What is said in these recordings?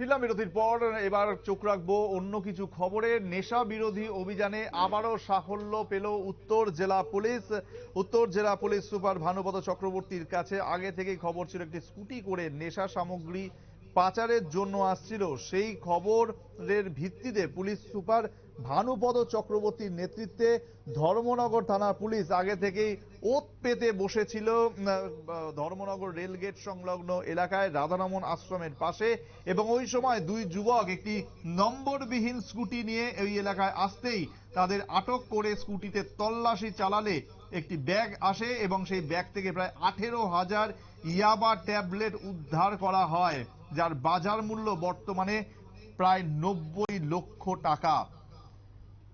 ফিরলাম বিরতির পর এবার চোখ রাখব অন্য কিছু খবরে। নেশা বিরোধী অভিযানে আবারও সাফল্য পেল উত্তর জেলা পুলিশ। উত্তর জেলা পুলিশ সুপার ভানুপদ চক্রবর্তীর কাছে আগে থেকেই খবর ছিল একটি স্কুটি করে নেশা সামগ্রী পাচারের জন্য আসছিল। সেই খবরের ভিত্তিতে পুলিশ সুপার ভানুপদ চক্রবর্তীর নেতৃত্বে ধর্মনগর থানা পুলিশ আগে থেকেই ওত পেতে বসেছিল। ধর্মনগর রেলগেট সংলগ্ন এলাকায় রাধারমন আশ্রমের পাশে এবং ওই সময় দুই যুবক একটি নম্বরবিহীন স্কুটি নিয়ে এই এলাকায় আসতেই তাদের আটক করে স্কুটিতে তল্লাশি চালালে একটি ব্যাগ আসে এবং সেই ব্যাগ থেকে প্রায় আঠেরো হাজার ইয়াবা ট্যাবলেট উদ্ধার করা হয়, যার বাজার মূল্য বর্তমানে প্রায় নব্বই লক্ষ টাকা।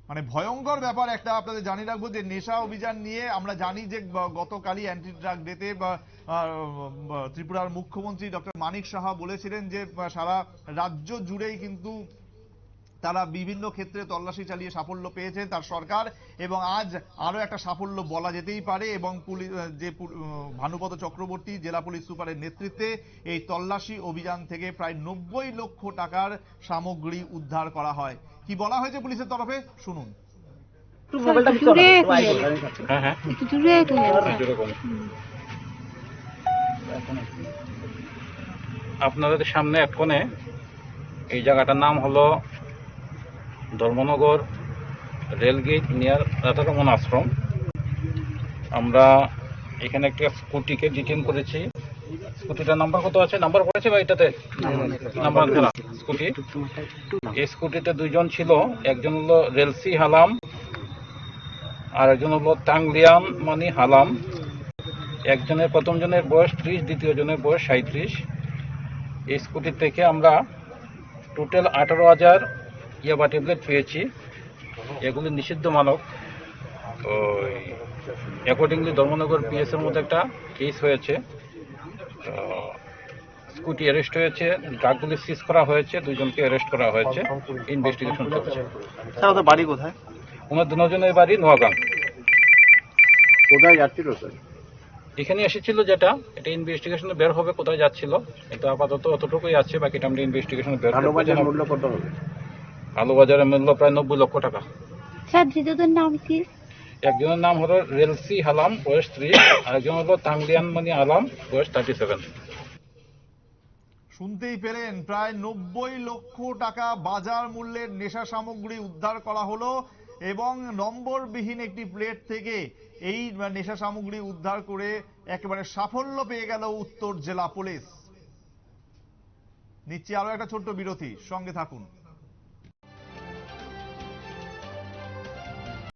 মানে ভয়ঙ্কর ব্যাপার একটা, আপনাদের জানিয়ে রাখব যে নেশা অভিযান নিয়ে আমরা জানি যে গতকালই অ্যান্টি ড্রাগ ডেতে ত্রিপুরার মুখ্যমন্ত্রী ডক্টর মানিক সাহা বলেছিলেন যে সারা রাজ্য জুড়েই কিন্তু তারা বিভিন্ন ক্ষেত্রে তল্লাশি চালিয়ে সাফল্য পেয়েছেন তার সরকার এবং আজ আরও একটা সাফল্য বলা যেতেই পারে এবং পুলিশ যে ভানুপদ চক্রবর্তী জেলা পুলিশ সুপারের নেতৃত্বে এই তল্লাশি অভিযান থেকে প্রায় নব্বই লক্ষ টাকার সামগ্রী উদ্ধার করা হয়। কি বলা হয়েছে পুলিশের তরফে? শুনুন। হ্যাঁ হ্যাঁ। একটু জুড়ে তুলে যেরকম আপনাদের সামনে এক কোণে এই জায়গাটার নাম হলো Dharmanagar rail gate near Radharaman আশ্রম। আমরা এখানে একটা স্কুটিকে ডিটেন করেছি। স্কুটিটার নাম্বার কত আছে? নাম্বার করেছে বা এটাতে? Number scooty. এই স্কুটিতে দুইজন ছিল। একজন হলো রেলসি হালাম আর একজন হলো টাংলিয়ান মানি হালাম। একজনের প্রথম জনের বয়স ত্রিশ দ্বিতীয় জনের বয়স সাঁত্রিশ এই স্কুটি থেকে আমরা টোটাল আঠারো হাজার ইয়াবা ট্যাবলেট পেয়েছি এগুলি নিষিদ্ধ মানক তো অ্যাকর্ডিংলি ধর্মনগর পিএস এর মধ্যে একটা কেস হয়েছে। স্কুটি অ্যারেস্ট হয়েছে ড্রাগগুলি সিজ করা হয়েছে দুইজনকে অ্যারেস্ট করা হয়েছে। ইনভেস্টিগেশন চলছে। স্যার ওদের বাড়ি কোথায়? ওনার দুজনের বাড়ি নোয়াগাং। কোথায় যাচ্ছিল স্যার? এখানে এসেছিল যেটা এটা ইনভেস্টিগেশনে বের হবে কোথায় যাচ্ছিল। এটা আপাতত অতটুকুই আছে বাকিটা আমরা ইনভেস্টিগেশনে বের যেন মূল্য কত হবে? আলু বাজারের মূল্য প্রায় নব্বই লক্ষ টাকা। স্যার নাম কি? একজনের নাম হলো রেলসি হালাম বয়স ত্রিশ আরেকজন হলো তাংলিয়ান মানি আলাম বয়স থার্টি সেভেন শুনতেই পেলেন প্রায় নব্বই লক্ষ টাকা বাজার মূল্যের নেশা সামগ্রী উদ্ধার করা হলো এবং নম্বরবিহীন একটি প্লেট থেকে এই নেশা সামগ্রী উদ্ধার করে একেবারে সাফল্য পেয়ে গেল উত্তর জেলা পুলিশ। নিচ্ছি আরও একটা ছোট্ট বিরতি সঙ্গে থাকুন।